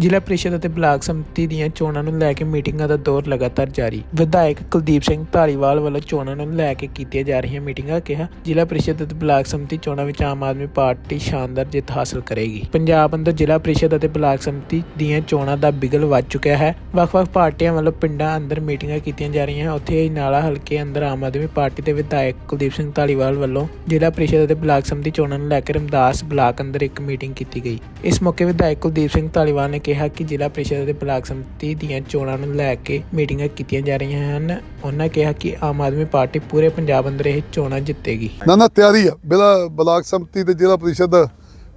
ਜ਼ਿਲ੍ਹਾ ਪ੍ਰੀਸ਼ਦ ਅਤੇ ਬਲਾਕ ਸੰਮਤੀ ਦੀਆਂ ਚੋਣਾਂ ਨੂੰ ਲੈ ਕੇ ਮੀਟਿੰਗਾਂ ਦਾ ਦੌਰ ਲਗਾਤਾਰ ਜਾਰੀ। ਵਿਧਾਇਕ ਕੁਲਦੀਪ ਸਿੰਘ ਧਾਲੀਵਾਲ ਵੱਲੋਂ ਚੋਣਾਂ ਨੂੰ ਲੈ ਕੇ ਕੀਤੀਆਂ ਜਾ ਰਹੀਆਂ ਮੀਟਿੰਗਾਂ ਕਿਹਾ, ਜ਼ਿਲ੍ਹਾ ਪ੍ਰੀਸ਼ਦ ਅਤੇ ਬਲਾਕ ਸੰਮਤੀ ਚੋਣਾਂ ਵਿੱਚ ਆਮ ਆਦਮੀ ਪਾਰਟੀ ਸ਼ਾਨਦਾਰ ਜਿੱਤ ਹਾਸਲ ਕਰੇਗੀ। ਪੰਜਾਬ ਅੰਦਰ ਜ਼ਿਲ੍ਹਾ ਪ੍ਰੀਸ਼ਦ ਅਤੇ ਬਲਾਕ ਸੰਮਤੀ ਦੀਆਂ ਚੋਣਾਂ ਦਾ ਬਿਗਲ ਵੱਜ ਚੁੱਕਿਆ ਹੈ। ਵੱਖ-ਵੱਖ ਪਾਰਟੀਆਂ ਵੱਲੋਂ ਪਿੰਡਾਂ ਅੰਦਰ ਮੀਟਿੰਗਾਂ ਕੀਤੀਆਂ ਜਾ ਰਹੀਆਂ ਹਨ। ਉੱਥੇ ਨਾਲਾ ਹਲਕੇ ਅੰਦਰ ਆਮ ਆਦਮੀ ਪਾਰਟੀ ਦੇ ਵਿਧਾਇਕ ਕੁਲਦੀਪ ਸਿੰਘ ਧਾਲੀਵਾਲ ਵੱਲੋਂ ਜ਼ਿਲ੍ਹਾ ਪ੍ਰੀਸ਼ਦ ਅਤੇ ਬਲਾਕ ਸੰਮਤੀ ਚੋਣਾਂ ਨੂੰ ਲੈ ਕੇ ਰਮਦਾਸ ਬਲਾਕ ਅੰਦਰ ਇੱਕ ਮੀਟਿੰਗ ਕੀਤੀ ਗਈ। ਇਸ ਮੌਕੇ ਵਿਧਾਇਕ ਕੁਲਦੀਪ ਸਿੰਘ ਧਾਲੀਵਾਲ ਨੇ ਕਿਹਾ ਕਿ ਜ਼ਿਲ੍ਹਾ ਪ੍ਰੀਸ਼ਦ ਅਤੇ ਬਲਾਕ ਸੰਮਤੀ ਦੀਆਂ ਚੋਣਾਂ ਨੂੰ ਲੈ ਕੇ ਮੀਟਿੰਗਾਂ ਕੀਤੀਆਂ ਜਾ ਰਹੀਆਂ ਹਨ। ਉਹਨਾਂ ਕਿਹਾ ਕਿ ਆਮ ਆਦਮੀ ਪਾਰਟੀ ਪੂਰੇ ਪੰਜਾਬ ਅੰਦਰ ਇਹ ਚੋਣਾਂ ਜਿੱਤੇਗੀ। ਨਾ ਨਾ ਤਿਆਰੀ ਆ। ਬਿਲਾ ਬਲਾਕ ਸੰਮਤੀ ਤੇ ਜ਼ਿਲ੍ਹਾ ਪ੍ਰੀਸ਼ਦ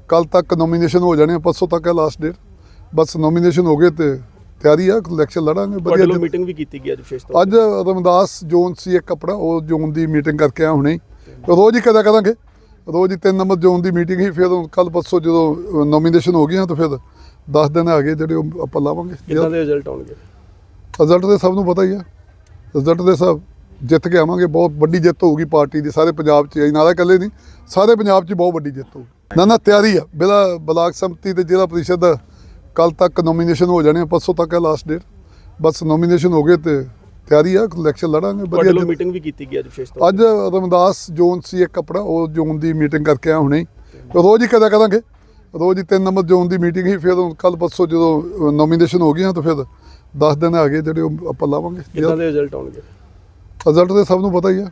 ਕੱਲ ਤੱਕ ਨੋਮੀਨੇਸ਼ਨ ਹੋ ਜਾਣੇ ਆ ਪਰਸੋਂ ਤੱਕ ਹੈ ਲਾਸਟ ਡੇਟ ਬਸ ਨੋਮੀਨੇਸ਼ਨ ਹੋ ਗਏ ਤੇ ਤਿਆਰੀ ਆ ਇਲੈਕਸ਼ਨ ਲੜਾਂਗੇ ਵਧੀਆ ਜਿੱਤ- ਮੀਟਿੰਗ ਵੀ ਕੀਤੀ ਗਈ ਅੱਜ ਵਿਸ਼ੇਸ਼ ਤੌਰ ਅੱਜ ਰਮਦਾਸ ਜ਼ੋਨ ਸੀ ਇੱਕ ਆਪਣਾ ਉਹ ਜ਼ੋਨ ਦੀ ਮੀਟਿੰਗ ਕਰਕੇ ਆ ਹੁਣੇ। ਰੋਜ਼ ਹੀ ਕਦਾ ਕਰਾਂਗੇ। ਰੋਜ਼ ਹੀ ਤਿੰਨ ਨੰਬਰ ਜ਼ੋਨ ਦੀ ਮੀਟਿੰਗ ਹੀ ਫਿਰ ਕੱਲ ਪਰਸੋਂ ਜਦੋਂ ਨੋਮੀਨੇਸ਼ਨ ਹੋ ਗਈਆਂ ਤਾਂ ਫਿਰ 10 ਦਿਨ ਆ ਗਏ ਜਿਹੜੇ ਉਹ ਆਪਾਂ ਲਾਵਾਂਗੇ। ਕਿੱਦਾਂ ਦੇ ਰਿਜ਼ਲਟ ਆਉਣਗੇ? ਰਿਜ਼ਲਟ ਦੇ ਸਭ ਨੂੰ ਪਤਾ ਹੀ ਆ। ਰਿਜ਼ਲਟ ਦੇ ਸਭ ਜਿੱਤ ਕੇ ਆਵਾਂਗੇ। ਬਹੁਤ ਵੱਡੀ ਜਿੱਤ ਹੋਊਗੀ ਪਾਰਟੀ ਦੀ। ਸਾਰੇ ਪੰਜਾਬ 'ਚ ਨਾਲੇ ਇਕੱਲੇ ਨਹੀਂ ਸਾਰੇ ਪੰਜਾਬ 'ਚ ਬਹੁਤ ਵੱਡੀ ਜਿੱਤ ਹੋਊਗੀ। ਨਾ ਨਾ ਤਿਆਰੀ ਆ। ਬਿਲਾ ਬਲਾਕ ਸੰਮਤੀ ਤੇ ਜ਼ਿਲ੍ਹਾ ਪ੍ਰੀਸ਼ਦ ਕੱਲ ਤੱਕ ਨੋਮੀਨੇਸ਼ਨ ਹੋ ਜਾਣੇ ਆ ਪਰਸੋਂ ਤੱਕ ਹੈ ਲਾਸਟ ਡੇਟ ਬਸ ਨੋਮੀਨੇਸ਼ਨ ਹੋ ਗਏ ਤੇ ਤਿਆਰੀ ਆ ਇਲੈਕਸ਼ਨ ਲੜਾਂਗੇ। ਵਧੀਆ ਮੀਟਿੰਗ ਵੀ ਕੀਤੀ ਗਈ ਅੱਜ ਵਿਸ਼ੇਸ਼ ਤੌਰ ਅੱਜ ਰਮਦਾਸ ਜ਼ੋਨ ਸੀ ਇੱਕ ਆਪਣਾ ਉਹ ਜ਼ੋਨ ਦੀ ਮੀਟਿੰਗ ਕਰਕੇ ਆ ਹੁਣੇ। ਰੋਜ਼ ਹੀ ਕਦਾ ਕਰਾਂਗੇ। ਰੋਜ਼ ਹੀ ਤਿੰਨ ਨੰਬਰ ਜ਼ੋਨ ਦੀ ਮੀਟਿੰਗ ਹੀ ਫਿਰ ਕੱਲ ਪਰਸੋਂ ਜਦੋਂ ਨੋਮੀਨੇਸ਼ਨ ਹੋ ਗਈਆਂ ਤਾਂ ਫਿਰ 10 ਦਿਨ ਆ ਗਏ ਜਿਹੜੇ ਉਹ ਆਪਾਂ ਲਾਵਾਂਗੇ। ਕਿੱਦਾਂ ਦੇ ਰਿਜ਼ਲਟ ਆਉਣਗੇ? ਰਿਜ਼ਲਟ ਦੇ ਸਭ ਨੂੰ ਪਤਾ ਹੀ ਆ।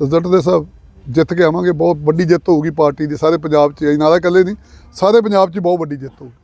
ਰਿਜ਼ਲਟ ਦੇ ਸਭ ਜਿੱਤ ਕੇ ਆਵਾਂਗੇ ਬਹੁਤ ਵੱਡੀ ਜਿੱਤ ਹੋਊਗੀ ਪਾਰਟੀ ਦੀ ਸਾਰੇ ਪੰਜਾਬ 'ਚ ਨਾਲੇ ਇਕੱਲੇ ਨਹੀਂ ਸਾਰੇ ਪੰਜਾਬ 'ਚ ਬਹੁਤ ਵੱਡੀ ਜਿੱਤ ਹੋਊਗੀ।